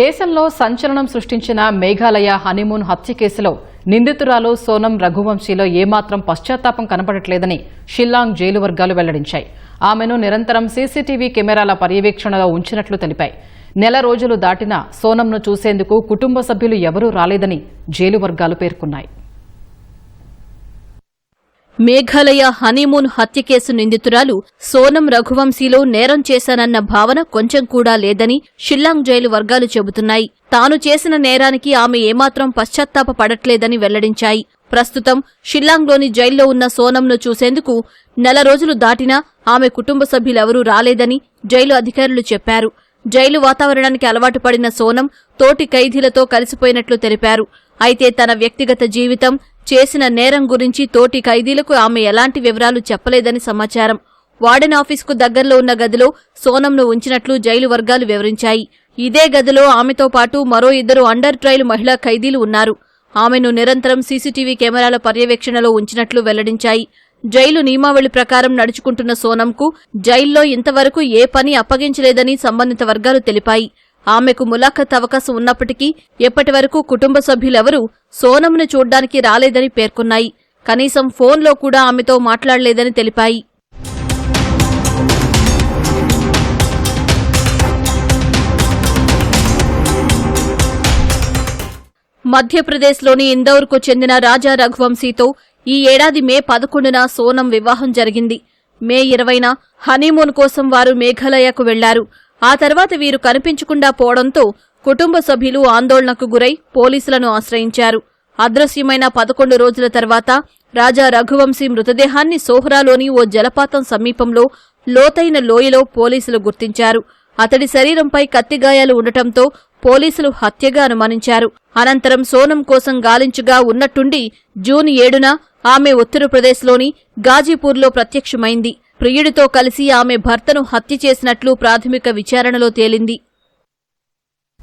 దేశంలో సంచలనం సృష్టించిన మేఘాలయ హనీమూన్ హత్య కేసులో నిందితురాలు సోనం రఘువంశీలో ఏమాత్రం పశ్చాత్తాపం కనపడట్లేదని షిల్లాంగ్ జైలు వర్గాలు వెల్లడించాయి. ఆమెను నిరంతరం సీసీటీవీ కెమెరాల పర్యవేక్షణలో ఉంచినట్లు తెలిపాయి. నెల రోజులు దాటినా సోనంను చూసేందుకు కుటుంబ సభ్యులు ఎవరూ రాలేదని జైలు వర్గాలు పేర్కొన్నాయి. మేఘాలయ హనీమూన్ హత్య కేసు నిందితురాలు సోనం రఘువంశీలో నేరం చేశానన్న భావన కొంచెం కూడా లేదని షిల్లాంగ్ జైలు వర్గాలు చెబుతున్నాయి. తాను చేసిన నేరానికి ఆమె ఏమాత్రం పశ్చాత్తాప పడట్లేదని వెల్లడించాయి. ప్రస్తుతం షిల్లాంగ్లోని జైల్లో ఉన్న సోనంను చూసేందుకు నెల రోజులు దాటినా ఆమె కుటుంబ సభ్యులెవరూ రాలేదని జైలు అధికారులు చెప్పారు. జైలు వాతావరణానికి అలవాటు పడిన సోనం తోటి ఖైదీలతో కలిసిపోయినట్లు తెలిపారు. అయితే తన వ్యక్తిగత జీవితం చేసిన నేరం గురించి తోటి ఖైదీలకు ఆమె ఎలాంటి వివరాలు చెప్పలేదని సమాచారం. వార్డెన్ ఆఫీసుకు దగ్గరలో ఉన్న గదిలో సోనంను ఉంచినట్లు జైలు వర్గాలు వివరించాయి. ఇదే గదిలో ఆమెతో పాటు మరో ఇద్దరు అండర్ ట్రయల్ మహిళా ఖైదీలు ఉన్నారు. ఆమెను నిరంతరం సీసీటీవీ కెమెరాల పర్యవేక్షణలో ఉంచినట్లు వెల్లడించాయి. జైలు నియమావళి ప్రకారం నడుచుకుంటున్న సోనంకు జైల్లో ఇంతవరకు ఏ పని అప్పగించలేదని సంబంధిత వర్గాలు తెలిపాయి. ఆమెకు ములాఖత్ అవకాశం ఉన్నప్పటికీ ఎప్పటి వరకు కుటుంబ సభ్యులెవరూ సోనంను చూడ్డానికి రాలేదని పేర్కొన్నాయి. కనీసం ఫోన్లో కూడా ఆమెతో మాట్లాడలేదని తెలిపాయి. మధ్యప్రదేశ్లోని ఇందౌర్కు చెందిన రాజా రఘువంశీతో ఈ ఏడాది మే పదకొండున సోనం వివాహం జరిగింది. మే ఇరవైన హనీమూన్ కోసం వారు మేఘాలయకు వెళ్ళారు. ఆ తర్వాత వీరు కనిపించకుండా పోవడంతో కుటుంబ సభ్యులు ఆందోళనకు గురై పోలీసులను ఆశ్రయించారు. అదృశ్యమైన పదకొండు రోజుల తర్వాత రాజా రఘువంశీ మృతదేహాన్ని సోహ్రాలోని ఓ జలపాతం సమీపంలో లోతైన లోయలో పోలీసులు గుర్తించారు. అతడి శరీరంపై కత్తిగాయాలు ఉండటంతో పోలీసులు హత్యగా అనుమానించారు. అనంతరం సోనం కోసం గాలించుగా ఉన్నట్టుండి జూన్ ఏడున ఆమె ఉత్తరప్రదేశ్లోని గాజీపూర్లో ప్రత్యక్షమైంది. ప్రియుడితో కలిసి ఆమె భర్తను హత్య చేసినట్లు ప్రాథమిక విచారణలో తేలింది.